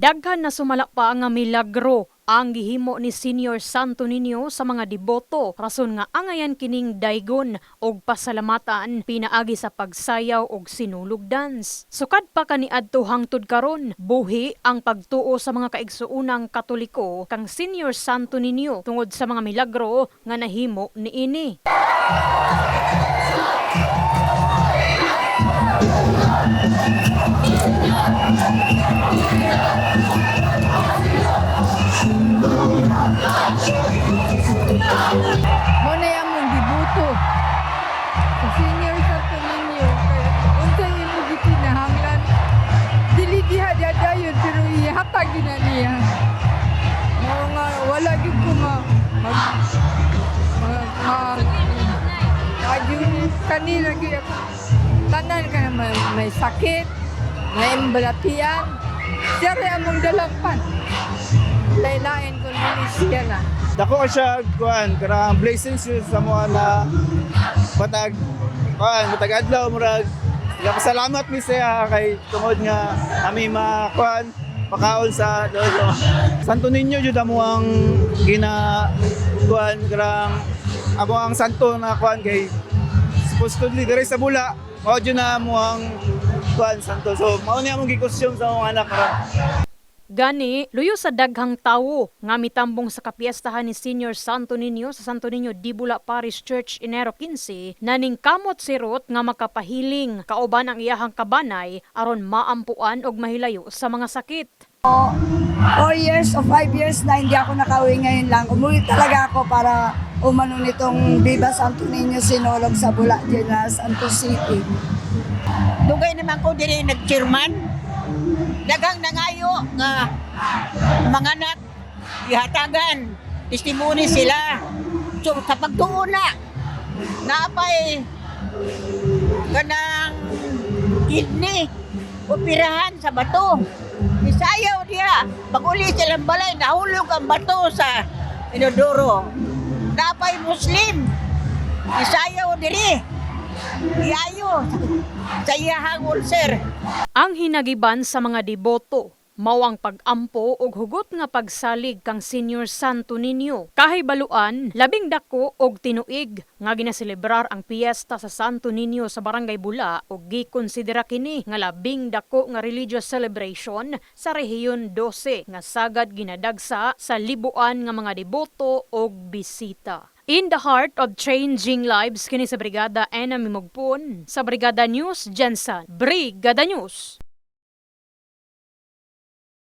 Daghan na sumala pa nga milagro ang gihimo ni Senior Santo Niño sa mga deboto rason nga angayan kining daygon og pasalamatan pinaagi sa pagsayaw og sinulog dance. Sukad pa kaniadto hangtod karon buhi ang pagtuo sa mga kaigsuunang Katoliko kang Senior Santo Niño tungod sa mga milagro nga nahimo niini. Mo na yung mong gibuto. Sa senior sa ninyo. Unsa yung mo gikinahanglan. Dili diha diha dayon pero ihatag din na niya. Mo nga wala gyud ko ma mag mag mag Ayun, kanina gyud ako. Tanan ka na may, sakit, may embalapian. Rin among dalampan. Laylain ko nini siya na. Dako siya kuan karang blessings yun sa mga na matag kuan matag adlaw murag Salamat mi siya kay tungod nga kami makuan makaon sa lolo. Santo Niño jud amo ang gina kuan karang amo ang santo na kuan kay supposedly diri sa bula mao jud na amo ang kuan santo. So mao ni among gikusyon sa mga anak karon. Gani, luyo sa daghang tawo nga mitambong sa kapiestahan ni Senior Santo Niño sa Santo Niño Dibula Parish Church Enero 15, naning kamot sirot nga makapahiling kauban ang iyahang kabanay aron maampuan og mahilayo sa mga sakit. four years o five years na hindi ako nakauwi ngayon lang. Umuwi talaga ako para umano nitong Viva Santo Niño Sinolog sa Bula, General Santos City. Dugay naman ko diri nag-chairman. Dagang nangayo nga mga anak ihatagan. Testimony sila. So kapag tuon na, napay kanang kidney operahan sa bato. Isayaw diya. Pag uli silang balay, nahulog ang bato sa inodoro. Napay Muslim. Isayaw diri. Iayo. Sa iyahang ulcer. Ang hinagiban sa mga deboto mao ang pag-ampo og hugot nga pagsalig kang Senior Santo Niño. Kahibaluan, labing dako og tinuig nga ginaselebrar ang piyesta sa Santo Niño sa Barangay Bula ug gikonsidera kini nga labing dako nga religious celebration sa rehiyon 12 nga sagad ginadagsa sa libuan nga mga deboto og bisita. In the heart of changing lives kini sa Brigada Ena Mimugpon sa Brigada News Jensen. Brigada News.